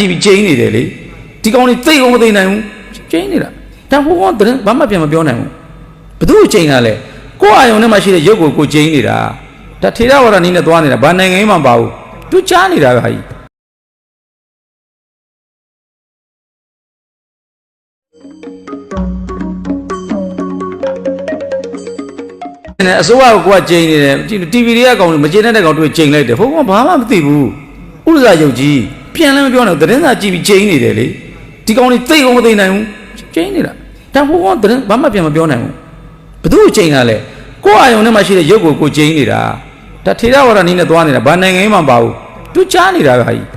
ကြည့်ပြီးချိန်နေတယ်လေဒီကောင်တွေသိအောင်မသိနိုင်ဘူးချိန်နေတာဒါဟိုကောင်တရင်ဘာမှပြန်မပြောနိုင်ဘူးဘသူ့ချိန်တာလဲကိုယ့်အာယုံထဲမှာရှိတဲ့ရုပ်ကိုကိုချိန်နေတာဒါထေရဝါဒနည်းနဲ့သွားနေတာဘာနိုင်ငံမှမပါဘူးသူကြားနေတာပဲဟာကြီးနဲ့အစိုးရကကိုကချိန်နေတယ် TV တွေကကောင်မချိန်တဲ့ကောင်တွေချိန်လိုက်တယ်ဘုံကဘာမှမသိဘူးဥစ္စာယုတ်ကြီး ပြန်လည်းမပြောနိုင်ဘူးသတင်းစာကြည့်ပြီးချိန်နေတယ်လေဒီကောင်တွေသိအောင်မသိနိုင်ဘူးချိန်နေတာဒါဘုံကသတင်းဘာမှပြန်မပြောနိုင်ဘူးဘသူ့ကိုချိန်တာလဲကိုယ့်အာယုံထဲမှာရှိတဲ့ရုပ်ကိုကိုချိန်နေတာဒါထေရဝါဒနည်းနဲ့သွားနေတာဘာနိုင်ငံမှမပါဘူးသူကြားနေတာပဲဟာကြီး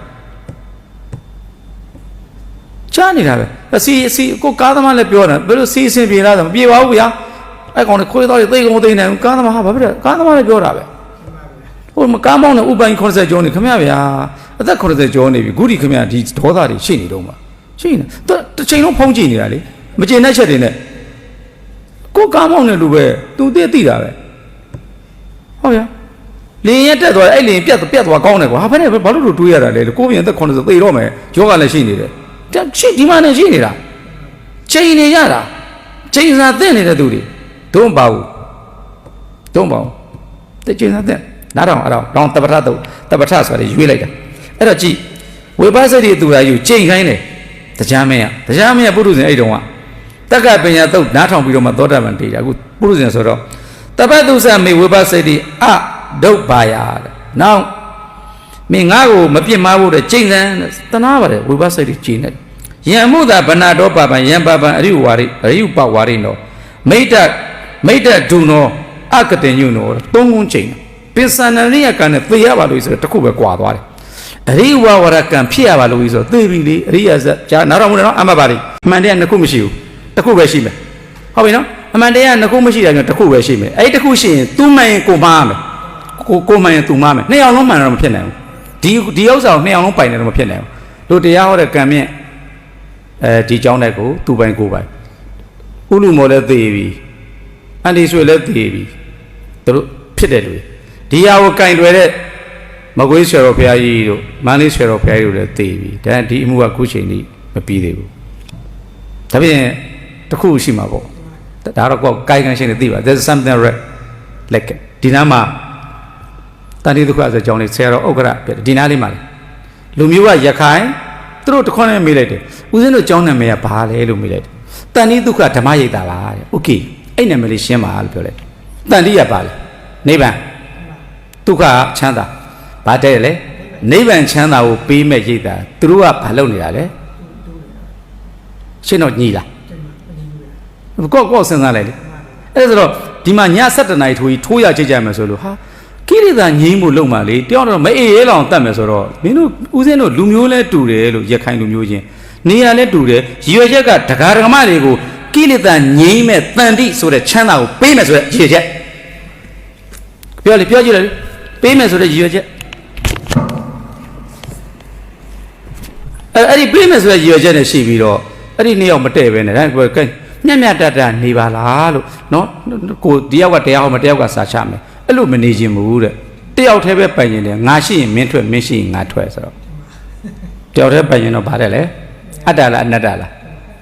ကြားနေတာပဲအစီအစီကိုကားသမားလည်းပြောတယ်ဘယ်လိုစီအစဉ်ပြေလာတယ်မပြေပါဘူးဗျာအဲ့ကောင်တွေခွေးတော့သိကုန်မသိနိုင်ဘူးကားသမားဟာဘာဖြစ်လဲကားသမားလည်းပြောတာပဲဟိုမကားမောင်းတဲ့ဥပိုင်80ကျော်နေခမရဗျာ အသက်80ကျော်နေပြီခုဒီခမရဒီဒေါသတွေရှိနေတော့မှာရှိနေသူတစ်ချိန်လုံးဖုံးကြည့်နေတာလေမကျေနပ်ချက်တွေနဲ့ကိုကားမောင်းတဲ့လူပဲသူသိသိတာပဲဟုတ်ဗျာလင်းရက်တက်သွားတယ်အဲ့လင်းပြတ်ပြတ်သွားကောင်းတယ်ကွာဟာဘယ်နဲ့ဘာလို့လို့တွေးရတာလဲကိုပြင်အသက်80သေတော့မယ်ယောဂလည်းရှိနေတယ်တက်ရှိဒီမှာနဲ့ရှိနေတာချိန်နေကြတာချိန်စာသိနေတဲ့သူတွေဒုံပါဘူးဒုံပါဘူးတချိန်စာသိနားထောင်အဲ့တော့တောင်းတပထတုတ်တပထဆိုတယ်ရွေးလိုက်တာ အဲ့တော့ကြည့်ဝေပါစိတ်တွေသူရာယူချိန်ခိုင်းတယ်တရားမင်းကတရားမင်းကပုရုဇဉ်အဲ့တုန်းကတက္ကပညာတုတ်နားထောင်ပြီးတော့မှသောတာပန်တေးတာအခုပုရုဇဉ်ဆိုတော့တပတ်သူစမေဝေပါစိတ်တွေအဒုတ်ပါယာတဲ့နောက်မင်းငါ့ကိုမပြစ်မှားဖို့တဲ့ချိန်စံတဲ့တနာပါတယ်ဝေပါစိတ်တွေချိန်နေယံမှုသာဗနာတော်ပါပံယံပါပံအရိဝါရိအရိပဝါရိနောမိတ်တမိတ်တဒုနောအကတေညုနောသုံးခုချိန်ပင်စန္နရိယကံနဲ့သေရပါလို့ဆိုတော့တစ်ခုပဲကွာသွားတယ် အရိဝဝရကံဖြစ်ရပါလို့ဆိုတော့သေပြီလေအရိယဇတ်ဂျာနောက်တော့မလို့နော်အမပါလိအမှန်တရားနှစ်ခုမရှိဘူးတစ်ခုပဲရှိမယ်ဟုတ်ပြီနော်အမှန်တရားနှစ်ခုမရှိတာမျိုးတစ်ခုပဲရှိမယ်အဲ့ဒီတစ်ခုရှိရင်သူ့မှန်ရင်ကိုမှားမယ်ကိုကိုမှန်ရင်သူမှားမယ်နှစ်ယောက်လုံးမှန်တော့မဖြစ်နိုင်ဘူးဒီဒီဥစ္စာကိုနှစ်ယောက်လုံးပိုင်တယ်တော့မဖြစ်နိုင်ဘူးတို့တရားဟောတဲ့ကံမြင့်အဲဒီเจ้าတဲ့ကိုသူပိုင်ကိုပိုင်ဥလူမော်လည်းသေပြီအန်ဒီဆွေလည်းသေပြီတို့ဖြစ်တယ်လူဒီဟာကိုကင်တွယ်တဲ့ မကွေးဆွေတော်ဘုရားကြီးတို့မန္တလေးဆွေတော်ဘုရားကြီးတို့လည်းသိပြီဒါဒီအမှုကခုချိန်ကြီးမပြီးသေးဘူးဒါပြင်တခုရှိမှာပေါ့ဒါတော့ကိုယ်ကိုင်ကန်ရှင်းနေသိပါ there's something red like ဒီနားမှာတန်တိဒုက္ခဆိုကြောင်းလေးဆရာတော်ဥက္ကရပြဒီနားလေးမှာလူမျိုးကရခိုင်သူတို့တခွန်းနဲ့မေးလိုက်တယ်ဦးစင်းတို့ကြောင်းနာမည်ကဘာလဲလို့မေးလိုက်တယ်တန်တိဒုက္ခဓမ္မရိပ်တာလားတဲ့ okay အဲ့နာမည်လေးရှင်းပါလို့ပြောလိုက်တန်တိကဘာလဲနိဗ္ဗာန်ဒုက္ခချမ်းသာ ဘာတဲ့လဲနိဗ္ဗာန်ချမ်းသာကိုပေးမဲ့ရိပ်တာသူတို့ကဘာလုပ်နေတာလဲရှင်းတော့ညီလားကော့ကော့စဉ်းစားလိုက်လေအဲ့ဒါဆိုတော့ဒီမှာည7နာရီထိုးကြီးထိုးရကြိတ်ကြမယ်ဆိုလို့ဟာကိရိတာငြိမ်းဖို့လုံမှလေတယောက်တော့မအေးရဲလောင်တတ်မယ်ဆိုတော့မင်းတို့ဦးစင်းတို့လူမျိုးလဲတူတယ်လို့ရခိုင်လူမျိုးချင်းနေရာလဲတူတယ်ရည်ရွယ်ချက်ကဒကာဒကမတွေကိုကိရိတာငြိမ်းမဲ့တန်တိဆိုတဲ့ချမ်းသာကိုပေးမယ်ဆိုတဲ့ရည်ရွယ်ချက်ပြောလေပြောကြည့်လေပေးမယ်ဆိုတဲ့ရည်ရွယ်ချက် အဲ့အဲ့ဒီပေးမယ်ဆိုတဲ့ရည်ရွယ်ချက်နဲ့ရှိပြီးတော့အဲ့ဒီနှစ်ယောက်မတည့်ပဲနဲ့ဒါကဲညံ့ညံ့တတ်တာနေပါလားလို့နော်ကိုတယောက်ကတရားဟောမတယောက်ကစာချမယ်အဲ့လိုမနေခြင်းဘူးတဲ့တယောက်တည်းပဲပိုင်ရင်လေငါရှိရင်မင်းထွက်မင်းရှိရင်ငါထွက်ဆိုတော့တယောက်တည်းပိုင်ရင်တော့ဗါတယ်လေအတ္တလားအနတ္တလား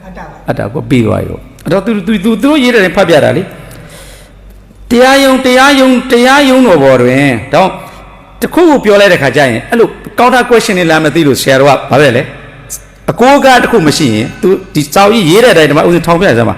အတ္တပါအတ္တကိုပြီးသွားရောအဲ့တော့သူသူသူသူတို့ရေးတယ်ဖတ်ပြတာလေတရားယုံတရားယုံတရားယုံတော်ဘောတွင်တော့တခုခုပြောလိုက်တဲ့ခါကျရင်အဲ့လို counter question တွေလာမသိလို့ဆရာတော်ကဘာပဲလဲ အကိုးကားတစ်ခုမရှိရင် तू ဒီစောက်ကြီးရေးတဲ့အတိုင်းဒီမှာဥစဉ်ထောင်ပြရစမ်းပါ